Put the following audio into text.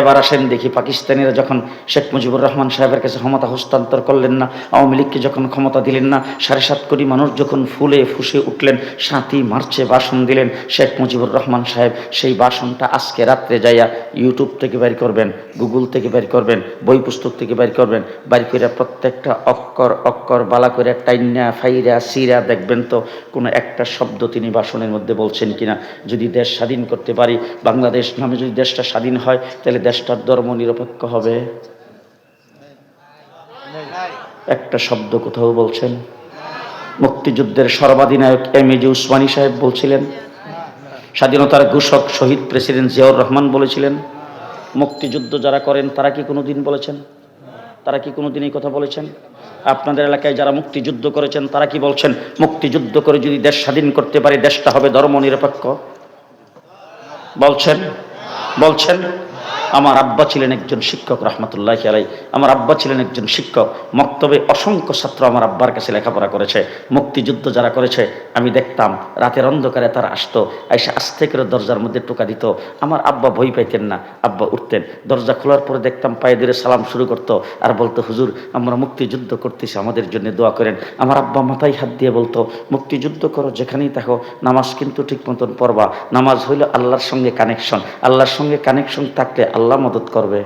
এবার আসেন দেখি পাকিস্তানিরা যখন শেখ মুজিবুর রহমান সাহেবের কাছে ক্ষমতা হস্তান্তর করলেন না, আওয়ামী লীগকে যখন ক্ষমতা দিলেন না, সাড়ে সাত কোটি মানুষ যখন ফুলে ফুসে উঠলেন, সাতই মার্চে ভাষণ দিলেন শেখ মুজিবুর রহমান সাহেব, সেই ভাষণটা আজকে রাত্রে যাইয়া ইউটিউব থেকে বের করবেন, গুগল থেকে বের করবেন, বই পুস্তক থেকে বের করবেন, বাড়ি করে প্রত্যেকটা অক্ষর অক্ষর বালা করে টাইনা, ফাইরা, সিরা দেখবেন তো কোনো একটা শব্দ তিনি ভাষণের মধ্যে বলছেন কিনা। যদি দেশ স্বাধীন করতে পারি, বাংলাদেশ নামে যদি দেশটা স্বাধীন হয়, তাহলে দেশটার ধর্ম নিরপেক্ষ হবে? একটা শব্দ কোথাও বলছেন? মুক্তিযুদ্ধের সর্বাধিনায়ক এম এ জি উসমানী সাহেব বলছিলেন। স্বাধীনতার ঘোষক শহীদ প্রেসিডেন্ট জিয়াউর রহমান বলেছিলেন। মুক্তিযুদ্ধ যারা করেন, তারা কি কোনো দিন বলেছেন? তারা কি কোনো দিন এই কথা বলেছেন? আপনাদের এলাকায় যারা মুক্তিযুদ্ধ করেছেন, তারা কি বলছেন? মুক্তিযুদ্ধ করে যদি দেশ স্বাধীন করতে পারে, দেশটা হবে ধর্ম নিরপেক্ষ বলছেন? বলছেন? আমার আব্বা ছিলেন একজন শিক্ষক, রহমতুল্লাহ আলাই আমার আব্বা ছিলেন একজন শিক্ষক। মক্তবে অসংখ্য ছাত্র আমার আব্বার কাছে লেখাপড়া করেছে, মুক্তিযুদ্ধ যারা করেছে, আমি দেখতাম রাতের অন্ধকারে তারা আসতো এসে আস্তে করে দরজার মধ্যে টোকা দিত। আমার আব্বা ভয় পাইতেন না, আব্বা উঠতেন। দরজা খোলার পরে দেখতাম পায়ে ধরে সালাম শুরু করতো আর বলতো, হুজুর, আমরা মুক্তিযুদ্ধ করতেছি, আমাদের জন্য দোয়া করেন। আমার আব্বা মাথায় হাত দিয়ে বলতো, মুক্তিযুদ্ধ করো, যেখানেই থাকো, নামাজ কিন্তু ঠিক মতন পড়বা। নামাজ হইল আল্লাহর সঙ্গে কানেকশন আল্লাহর সঙ্গে কানেকশন থাকলে আল্লাহ মদত করবে।